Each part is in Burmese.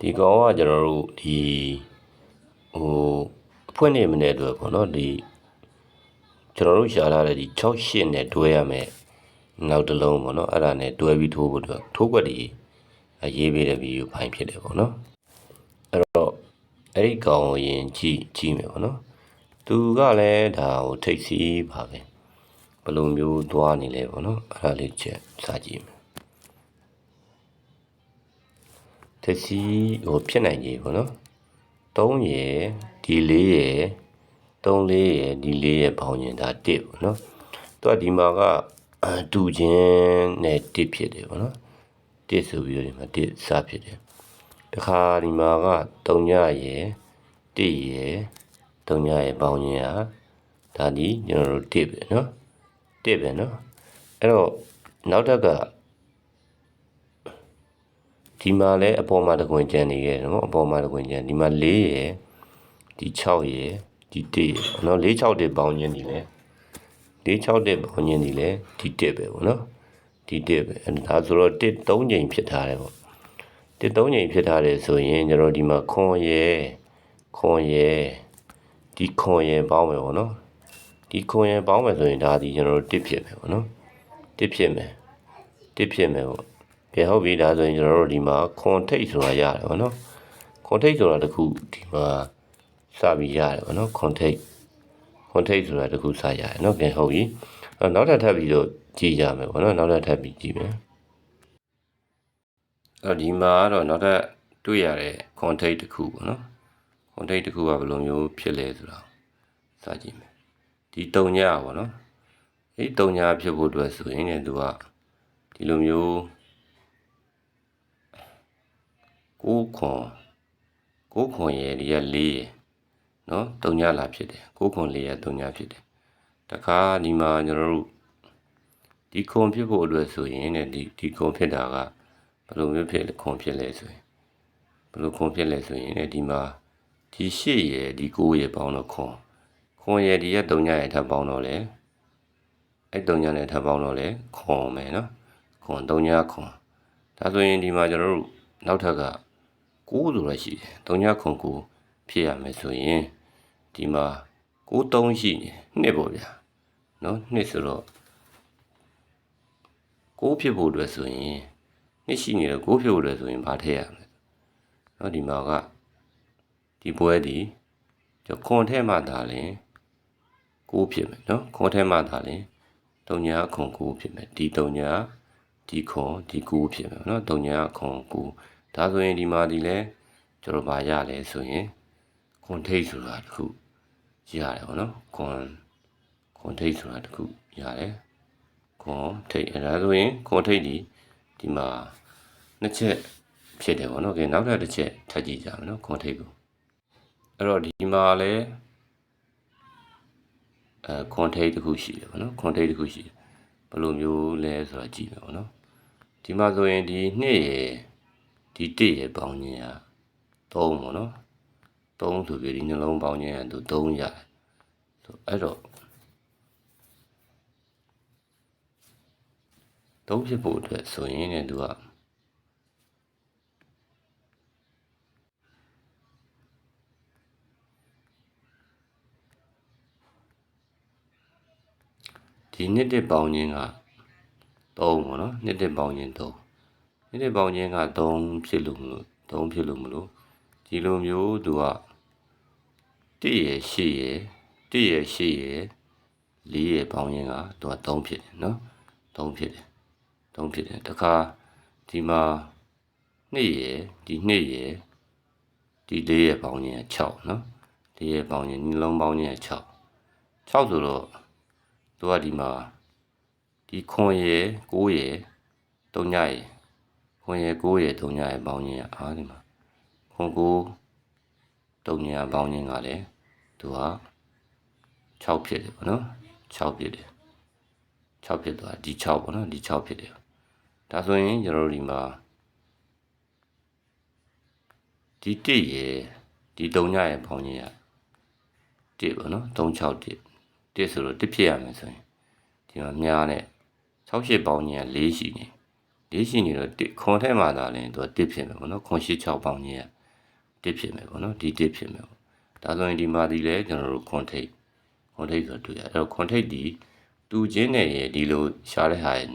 ဒီကောင်ကကျွန်တော်တို့ဒီဟိုအဖွင့်နေမတဲ့အတွက်ပေါ့နော်ဒီကျွန်တော်တို့ရှာလာတဲ့ဒီ68နဲ့တွဲရမယ်နောက်တစ်လုံးပေါ့နော်အဲ့ဒါနဲ့တွဲပြီးထိုးဖို့အတွက်ထိုးကွက်ဒီအရေးပေးတဲ့ဗီဒီယိုဖိုင်ဖြစ်တယ်ပေါ့နော်အဲ့တော့အဲ့ဒီကောင်ကိုရင်ကြည့်ကြည့်မယ်ပေါ့နော်သူကလည်းဒါဟိုထိတ်စီးပါပဲဘယ်လိုမျိုးသွားနေလဲပေါ့နော်အဲ့ဒါလေးချက်စာကြည့်မယ် တစ်စီဟိုဖြစ်နိုင်ကြီးပေါ့နော်3ရယ်ဒီ4ရယ်3 4ရယ်ဒီ4ရယ်ပေါင်းရင်ဒါ1ပေါ့နော်သူကဒီမှာကအတူချင်းနဲ့1ဖြစ်တယ်ပေါ့နော်1ဆိုပြီးတော့ဒီမှာ1စဖြစ်တယ်တခါဒီမှာက3ညရယ်1ရယ်3ညရယ်ပေါင်းရင်ဟာဒါဒီကျွန်တော်တို့1ပဲနော်1ပဲနော်အဲ့တော့နောက်ထပ်က ဒီမှာလည်းအပေါ်မှာတကွင်ကျန်နေခဲ့တယ်နော်အပေါ်မှာတကွင်ကျန်ဒီမှာ4ရယ်ဒီ6ရယ်ဒီ1ရယ်နော်4 6တက်ပေါင်းခြင်းဒီလဲ4 6တက်ပေါင်းခြင်းဒီလဲဒီ1ပဲပေါ့နော်ဒီ1ပဲအဲဒါဆိုတော့1 3ချိန်ဖြစ်ထားတယ်ပေါ့1 3ချိန်ဖြစ်ထားတယ်ဆိုရင်ကျွန်တော်ဒီမှာခွန်ရယ်ခွန်ရယ်ဒီခွန်ရယ်ပေါင်းမယ်ပေါ့နော်ဒီခွန်ရယ်ပေါင်းမယ်ဆိုရင်ဒါဒီကျွန်တော်တို့1ဖြစ်မယ်ပေါ့နော်1ဖြစ်မယ်1ဖြစ်မယ်ပေါ့ ကဲဟုတ်ပြီဒါဆိုရင်ကျွန်တော်တို့ဒီမှာခွန်ထိတ်ဆိုတာရတယ်ဗောနော်ခွန်ထိတ်ဆိုတာတခုဒီမှာစပြီးရတယ်ဗောနော်ခွန်ထိတ်ခွန်ထိတ်ဆိုတာတခုစရတယ်နော်ကဲဟုတ်ပြီအဲ့နောက်ထပ်ထပ်ပြီးတော့ကြည့်ကြမယ်ဗောနော်နောက်ထပ်ထပ်ပြီးကြည့်မယ်အဲ့ဒီမှာကတော့နောက်ထပ်တွေ့ရတဲ့ခွန်ထိတ်တခုဗောနော်ခွန်ထိတ်တခုကဘယ်လိုမျိုးဖြစ်လဲဆိုတာစကြည့်မယ်ဒီတုံညာဗောနော်အဲ့ဒီတုံညာဖြစ်ဖို့အတွက်ဆိုရင်လည်းသူကဒီလိုမျိုး ကိုးခွန်ကိုးခွန်ရဲ့ဒီက၄ရယ်နော်တုံညလာဖြစ်တယ်ကိုးခွန်၄ရယ်တုံညဖြစ်တယ်တခါဒီမှာကျွန်တော်တို့ဒီခွန်ဖြစ်ဖို့အတွက်ဆိုရင်တဲ့ဒီဒီခွန်ဖြစ်တာကဘယ်လိုမျိုးဖြစ်လဲခွန်ဖြစ်လဲဆိုရင်ဘယ်လိုခွန်ဖြစ်လဲဆိုရင်တဲ့ဒီမှာဒီ၈ရယ်ဒီ၉ရယ်ပေါင်းတော့ခွန်ခွန်ရယ်ဒီကတုံညရယ်ထပ်ပေါင်းတော့လေအဲ့တုံညနဲ့ထပ်ပေါင်းတော့လေခွန်မယ်နော်ခွန်တုံညခွန်ဒါဆိုရင်ဒီမှာကျွန်တော်တို့နောက်ထပ်က 6ဆိုတာရှိတယ်3ညခွန်9ဖြစ်ရမယ်ဆိုရင်ဒီမှာ6 3ရှိနေနှစ်ပေါ့ဗျာနော်နှစ်ဆိုတော့6ဖြစ်ဖို့အတွက်ဆိုရင်နှစ်ရှိနေတော့6ဖြစ်ဖို့အတွက်ဆိုရင်ဘာထည့်ရမလဲနော်ဒီမှာကဒီပွဲဒီကျွန်ခွန်ထဲမှာဒါလင်6ဖြစ်မယ်နော်ခွန်ထဲမှာဒါလင်3ညခွန်9ဖြစ်မယ်ဒီ3ညဒီခွန်ဒီ9ဖြစ်မယ်နော်3ညခွန်9 ဒါဆိုရင်ဒီမှာဒီလဲကျွန်တော်ဘာရလဲဆိုရင်ခွန်ထိတ်ဆိုတာတခုရတယ်ဗောနော်ခွန်ခွန်ထိတ်ဆိုတာတခုရတယ်ခွန်ထိတ်အဲဒါဆိုရင်ခွန်ထိတ်ဒီဒီမှာနှစ်ချက်ဖြစ်တယ်ဗောနော်ကဲနောက်ထပ်တစ်ချက်ထပ်ကြည့်ကြမယ်နော်ခွန်ထိတ်ကိုအဲ့တော့ဒီမှာလဲအဲခွန်ထိတ်တခုရှိတယ်ဗောနော်ခွန်ထိတ်တခုရှိတယ်ဘယ်လိုမျိုးလဲဆိုတာကြည့်မယ်ဗောနော်ဒီမှာဆိုရင်ဒီနှစ်ရယ် ဒီတစ်ရယ်ပေါင်းခြင်းက3ပေါ့နော်3ဆိုပြီးဒီနှလုံးပေါင်းခြင်းကသူ3ရတယ်ဆိုအဲ့တော့3ဖြစ်ဖို့အတွက်ဆိုရင်လည်းသူကဒီနှစ်တစ်ပေါင်းခြင်းက3ပေါ့နော်နှစ်တစ်ပေါင်းခြင်း3 နှစ်တစ်ပေါင်းခြင်းက3ဖြစ်လို့မလို့3ဖြစ်လို့မလို့ဒီလိုမျိုးသူက1ရယ်8ရယ်1ရယ်8ရယ်4ရယ်ပေါင်းခြင်းကသူက3ဖြစ်တယ်နော်3ဖြစ်တယ်3ဖြစ်တယ်တခါဒီမှာ2ရယ်ဒီ2ရယ်ဒီ4ရယ်ပေါင်းခြင်းက6နော်4ရယ်ပေါင်းခြင်းနှလုံးပေါင်းခြင်းက6 6ဆိုတော့သူကဒီမှာဒီခွန်ရယ်9ရယ်3ညရယ် ခွန်ရယ်9ရယ်3ညရယ်ပေါင်းခြင်းကအားဒီမှာခွန်9 3ညပေါင်းခြင်းကလည်းသူက6ဖြစ်တယ်ပေါ့နော်6ဖြစ်တယ်6ဖြစ်သွားဒီ6ပေါ့နော်ဒီ6ဖြစ်တယ်ဒါဆိုရင်ကျွန်တော်တို့ဒီမှာဒီ1ရယ်ဒီ3ညရယ်ပေါင်းခြင်းက1ပေါ့နော်361 1ဆိုတော့1ဖြစ်ရမယ်ဆိုရင်ဒီမှာများနဲ့68ပေါင်းခြင်းက4ရှိနေ လေးရှိနေတော့တစ်ခွန်ထဲမှာသာလဲသူကတစ်ဖြစ်မယ်ပေါ့နော်ခွန်ရှိ6ပေါင်းကြီးကတစ်ဖြစ်မယ်ပေါ့နော်ဒီတစ်ဖြစ်မယ်ပေါ့ဒါဆိုရင်ဒီမှာဒီလဲကျွန်တော်တို့ခွန်ထိတ်ခွန်ထိတ်ဆိုတွေ့ရအဲ့တော့ခွန်ထိတ်ဒီတူချင်းနဲ့ရေဒီလိုရှားတဲ့ဟာရဲ့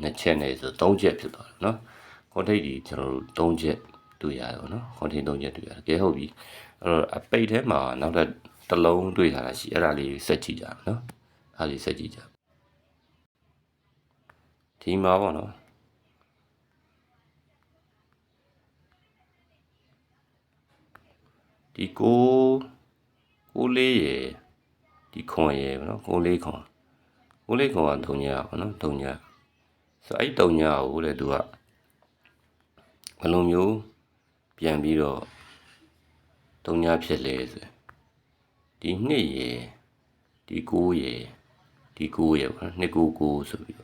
နှစ်ချက်နဲ့ဆို၃ချက်ဖြစ်သွားတယ်နော်ခွန်ထိတ်ဒီကျွန်တော်တို့၃ချက်တွေ့ရတယ်ပေါ့နော်ခွန်ထိတ်၃ချက်တွေ့ရတယ်ကဲဟုတ်ပြီအဲ့တော့အပိတ်ထဲမှာနောက်ထပ်တစ်လုံးတွေ့ထားတာရှိအဲ့ဒါလေးဆက်ကြည့်ကြမယ်နော်အဲ့ဒါလေးဆက်ကြည့်ကြဒီမှာပေါ့နော် ဒီကိုကိုလေးရယ်ဒီခွန်ရယ်ဗောနော်ကိုလေးခွန်ကိုလေးခွန်ကတုံညာဗောနော်တုံညာဆိုအဲ့တုံညာကိုလေသူကဘယ်လိုမျိုးပြန်ပြီးတော့တုံညာဖြစ်လဲဆိုဒီနှစ်ရယ်ဒီကိုရယ်ဒီကိုရယ်ဗောနော်နှစ်ကိုကိုဆိုပြီး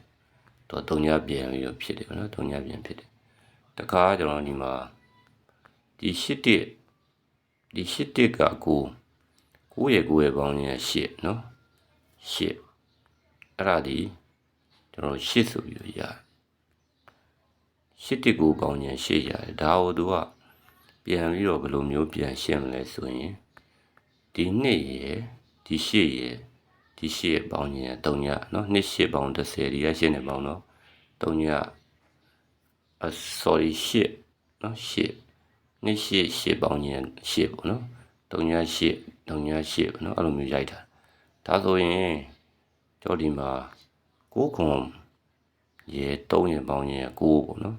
တော့တုံညာပြန်ပြီးတော့ဖြစ်တယ်ဗောနော်တုံညာပြန်ဖြစ်တယ်တခါကျွန်တော်ဒီမှာဒီရှစ်တစ် ဒီရှစ်တစ်ကကိုကိုရဲ့ကိုရဲ့ပေါင်းရင်ရှစ်နော်ရှစ်အဲ့ဒါဒီကျွန်တော်ရှစ်ဆိုပြီးတော့ရတယ်ရှစ်တစ်ကိုပေါင်းရင်ရှစ်ရတယ်ဒါကိုသူကပြန်ပြီးတော့ဘယ်လိုမျိုးပြန်ရှင်းမလဲဆိုရင်ဒီနှစ်ရယ်ဒီရှစ်ရယ်ဒီရှစ်ရဲ့ပေါင်းရင်3ညနော်နှစ်ရှစ်ပေါင်း30ဒီကရှစ်နဲ့ပေါင်းတော့3ညအ sorry ရှစ်နော်ရှစ် နှစ်ရှစ်ရှစ်ပေါင်းရင်ရှစ်ပေါ့နော်တုံညာရှစ်တုံညာရှစ်ပေါ့နော်အဲ့လိုမျိုးရိုက်တာဒါဆိုရင်ကြောဒီမှာကိုခွန်ရေတုံးရင်ပေါင်းရင်ကိုပေါ့နော်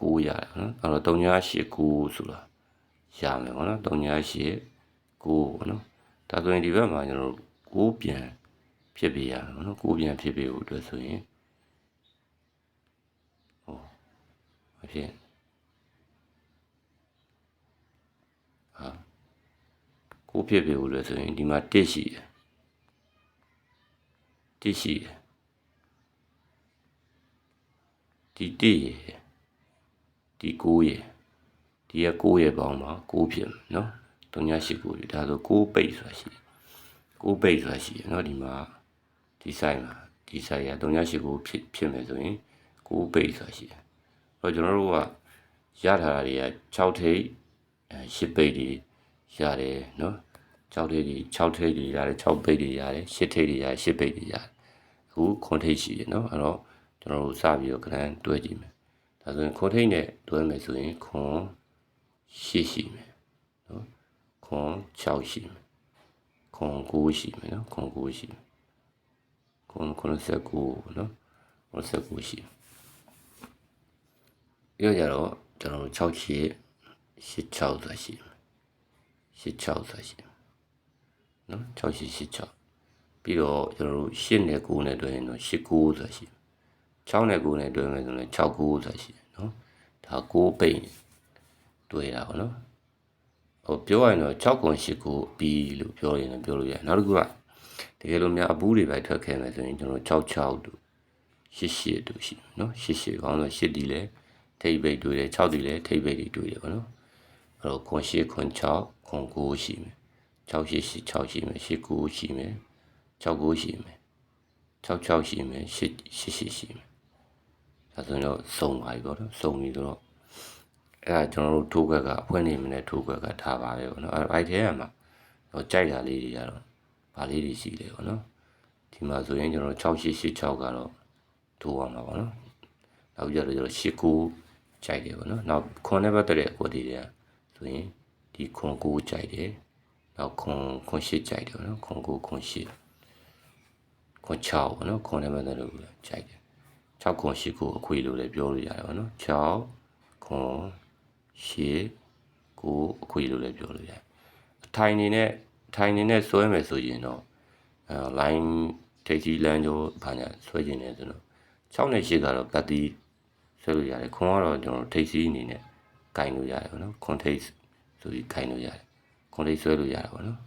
ကိုရတယ်နော်အဲ့တော့တုံညာရှစ်ကိုဆိုတာရမယ်ပေါ့နော်တုံညာရှစ်ကိုပေါ့နော်ဒါဆိုရင်ဒီဘက်မှာကျွန်တော်တို့ကိုပြန်ဖြစ်ပြရမယ်ပေါ့နော်ကိုပြန်ဖြစ်ပြဖို့အတွက်ဆိုရင်ဟောမဖြစ်ဟာ ကိုဖြစ်ပြဖို့လဲဆိုရင်ဒီမှာတစ်ရှိတယ်တစ်ရှိတယ်ဒီတစ်ရယ်ဒီကိုရယ်ဒီကကိုရယ်ပေါင်းမှာကိုဖြစ်မယ်နော်တုံညာရှိကိုဒါဆိုကိုပိတ်ဆိုတာရှိတယ်ကိုပိတ်ဆိုတာရှိတယ်နော်ဒီမှာဒီဆိုင်မှာဒီဆိုင်ရတုံညာရှိကိုဖြစ်ဖြစ်မယ်ဆိုရင်ကိုပိတ်ဆိုတာရှိတယ်အဲ့တော့ကျွန်တော်တို့ကရထားတာတွေက6ထိပ်အဲ10ပိတ်တွေရတယ်နော် 6ထိပ်တွေ6ထိပ်တွေရတယ်6ပိတ်တွေရတယ်10ထိပ်တွေရတယ်10ပိတ်တွေရတယ်အခုခွန်ထိပ်ရှိတယ်နော်အဲ့တော့ကျွန်တော်တို့စပြီးတော့ကလန်တွဲကြည့်မယ်ဒါဆိုရင်ခွန်ထိပ်နဲ့တွဲမယ်ဆိုရင်ခွန်10ရှိမယ်နော်ခွန်6ရှိမယ်ခွန်9ရှိမယ်နော်ခွန်9ရှိမယ်ခွန်89နော်89ရှိပြောကြတော့ကျွန်တော်တို့6ချစ်86ဆိုတာရှိတယ်86ဆိုတာရှိတယ် နော်6886ပြီးတော့ကျွန်တော်တို့8နဲ့9နဲ့တွဲရင်တော့89ဆိုတာရှိတယ်6နဲ့9နဲ့တွဲမယ်ဆိုရင်69ဆိုတာရှိတယ်နော်ဒါ9ပိတ်တွဲတာပေါ့နော်ဟိုပြောရရင်တော့6ခွန်8ကိုပြီးလို့ပြောရင်လည်းပြောလို့ရတယ်နောက်တစ်ခုကတကယ်လို့များအပူးတွေပဲထွက်ခဲ့မယ်ဆိုရင်ကျွန်တော်66တို့88တို့ရှိတယ်နော်88ကောင်းတော့8ဒီလဲထိပ်ပိတ်တွေ့တယ်6ဒီလဲထိပ်ပိတ်တွေတွေ့တယ်ပေါ့နော်အဲ့တော့ခွန်8ခွန်6ခွန်9ရှိမယ် 6ရှိရှိ6ရှိမယ်8 9ရှိမယ်6 9ရှိမယ်6 6ရှိမယ်8 8 8ရှိမယ်ဒါဆိုရင်တော့စုံပါပြီပေါ့နော်စုံပြီဆိုတော့အဲ့ဒါကျွန်တော်တို့ထိုးခွက်ကအဖွဲ့နေမနဲ့ထိုးခွက်ကထားပါပဲပေါ့နော်အဲ့အဲ့ထဲမှာတော့ကြိုက်တာလေးတွေကတော့ဗာလေးတွေရှိတယ်ပေါ့နော်ဒီမှာဆိုရင်ကျွန်တော်6886ကတော့ထိုးအောင်ပါပေါ့နော်နောက်ကြတော့ကျွန်တော်89ကြိုက်တယ်ပေါ့နော်နောက်ခွန်နဲ့ပတ်သက်တဲ့အကွက်တွေတွေကဆိုရင်ဒီခွန်9ကြိုက်တယ် နောက်ခွန်ခွန်8ကြိုက်တယ်ပေါ့နော်ခွန်9ခွန်8ခွန်6ပေါ့နော်ခွန်နဲ့ပတ်သက်လို့ကြိုက်တယ်6ခွန်8ကိုအခွေလို့လည်းပြောလို့ရတယ်ပေါ့နော်6ခွန်8ကိုအခွေလို့လည်းပြောလို့ရတယ်အထိုင်နေနဲ့ထိုင်နေနဲ့ဆွဲမယ်ဆိုရင်တော့အဲ line ထိပ်ကြီးလမ်းကျော်ဘာညာဆွဲခြင်းလဲဆိုတော့6နဲ့8ကတော့ကတိဆွဲလို့ရတယ်ခွန်ကတော့ကျွန်တော်ထိပ်စီးအနေနဲ့ကင်လို့ရတယ်ပေါ့နော်ခွန်ထိပ်ဆိုပြီးကင်လို့ရတယ် ခွန်ထိပ်ဆွဲလို့ရတယ်ပေါ့နော်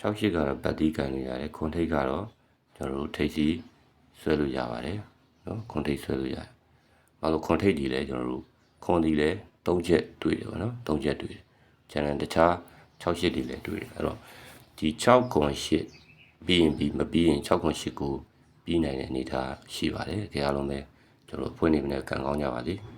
6ရှိကတော့ပတ်တီးကန်လို့ရတယ်ခွန်ထိပ်ကတော့ကျွန်တော်တို့ထိပ်စီဆွဲလို့ရပါတယ်နော်ခွန်ထိပ်ဆွဲလို့ရတယ်။ဘာလို့ခွန်ထိပ်ဒီလဲကျွန်တော်တို့ခွန်ဒီလဲ၃ချက်တွေ့တယ်ပေါ့နော်၃ချက်တွေ့တယ်။ကျန်တဲ့တခြား6ရှစ်ဒီလဲတွေ့တယ်အဲ့တော့ဒီ6ခွန်8ပြီးရင်ပြီးမပြီးရင်6ခွန်8ကိုပြီးနိုင်တဲ့အနေအထားရှိပါတယ်ကြအားလုံးပဲကျွန်တော်ဖွင့်နေမနဲ့ကံကောင်းကြပါစေ။